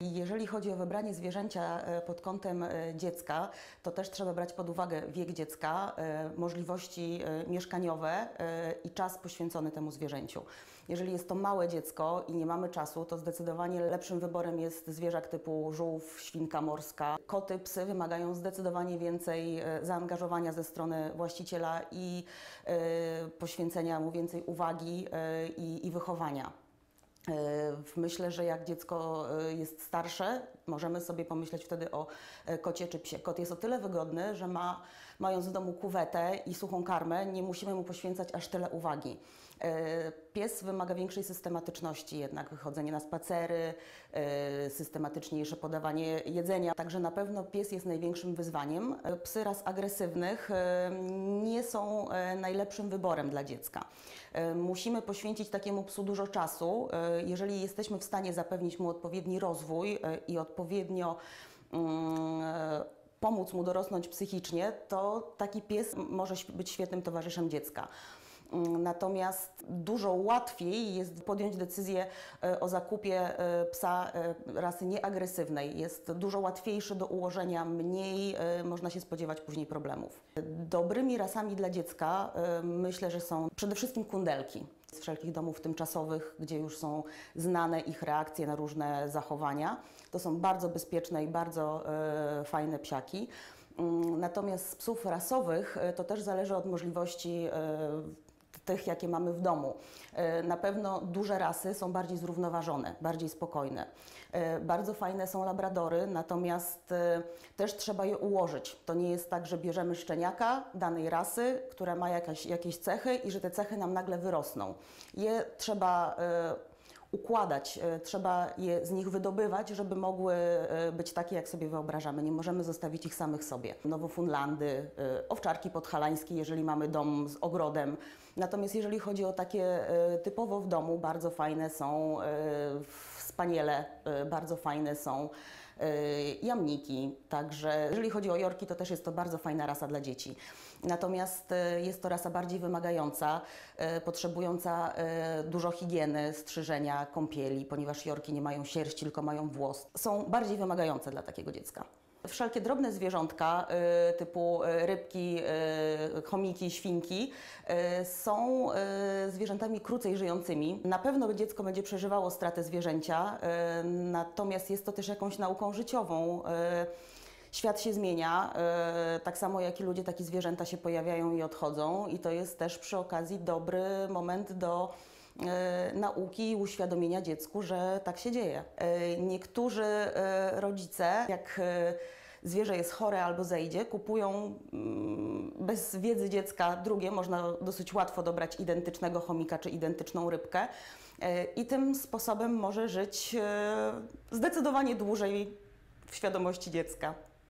Jeżeli chodzi o wybranie zwierzęcia e, pod kątem e, dziecka, to też trzeba brać pod uwagę wiek dziecka, e, możliwości mieszkaniowe i czas poświęcony temu zwierzęciu. Jeżeli jest to małe dziecko i nie mamy czasu, to zdecydowanie lepszym wyborem jest zwierzak typu żółw, świnka morska. Koty, psy wymagają zdecydowanie więcej zaangażowania ze strony właściciela i poświęcenia mu więcej uwagi i wychowania. E, Myślę, że jak dziecko e, jest starsze, możemy sobie pomyśleć wtedy o e, kocie czy psie. Kot jest o tyle wygodny, że ma, mając w domu kuwetę i suchą karmę, nie musimy mu poświęcać aż tyle uwagi. Pies wymaga większej systematyczności, jednak wychodzenie na spacery, systematyczniejsze podawanie jedzenia. Także na pewno pies jest największym wyzwaniem. Psy ras agresywnych nie są najlepszym wyborem dla dziecka. Musimy poświęcić takiemu psu dużo czasu. Jeżeli jesteśmy w stanie zapewnić mu odpowiedni rozwój e, i odpowiednio mm, e, pomóc mu dorosnąć psychicznie, to taki pies może być świetnym towarzyszem dziecka. Mm, Natomiast dużo łatwiej jest podjąć decyzję e, o zakupie e, psa e, rasy nieagresywnej. Jest dużo łatwiejszy do ułożenia, mniej można się spodziewać później problemów. Dobrymi rasami dla dziecka myślę, że są przede wszystkim kundelki z wszelkich domów tymczasowych, gdzie już są znane ich reakcje na różne zachowania. To są bardzo bezpieczne i bardzo fajne psiaki. Mm, Natomiast z psów rasowych to też zależy od możliwości tych, jakie mamy w domu. E, Na pewno duże rasy są bardziej zrównoważone, bardziej spokojne. E, Bardzo fajne są labradory, natomiast e, też trzeba je ułożyć. To nie jest tak, że bierzemy szczeniaka danej rasy, która ma jakaś, jakieś cechy i że te cechy nam nagle wyrosną. Je trzeba układać, e, trzeba je z nich wydobywać, żeby mogły e, być takie, jak sobie wyobrażamy. Nie możemy zostawić ich samych sobie. Nowofundlandy, e, owczarki podhalańskie, jeżeli mamy dom z ogrodem. Natomiast jeżeli chodzi o takie typowo w domu, bardzo fajne są e, spaniele, e, bardzo fajne są jamniki. Także jeżeli chodzi o jorki, to też jest to bardzo fajna rasa dla dzieci. Natomiast e, jest to rasa bardziej wymagająca, e, potrzebująca dużo higieny, strzyżenia, kąpieli, ponieważ jorki nie mają sierści, tylko mają włos. Są bardziej wymagające dla takiego dziecka. Wszelkie drobne zwierzątka y, typu y, rybki, y, chomiki, świnki są zwierzętami krócej żyjącymi. Na pewno dziecko będzie przeżywało stratę zwierzęcia, natomiast jest to też jakąś nauką życiową. Świat się zmienia, tak samo jak i ludzie, takie zwierzęta się pojawiają i odchodzą, i to jest też przy okazji dobry moment do nauki i uświadomienia dziecku, że tak się dzieje. E, Niektórzy e, rodzice, jak e, zwierzę jest chore albo zejdzie, kupują mm, bez wiedzy dziecka drugie, można dosyć łatwo dobrać identycznego chomika czy identyczną rybkę e, i tym sposobem może żyć e, zdecydowanie dłużej w świadomości dziecka.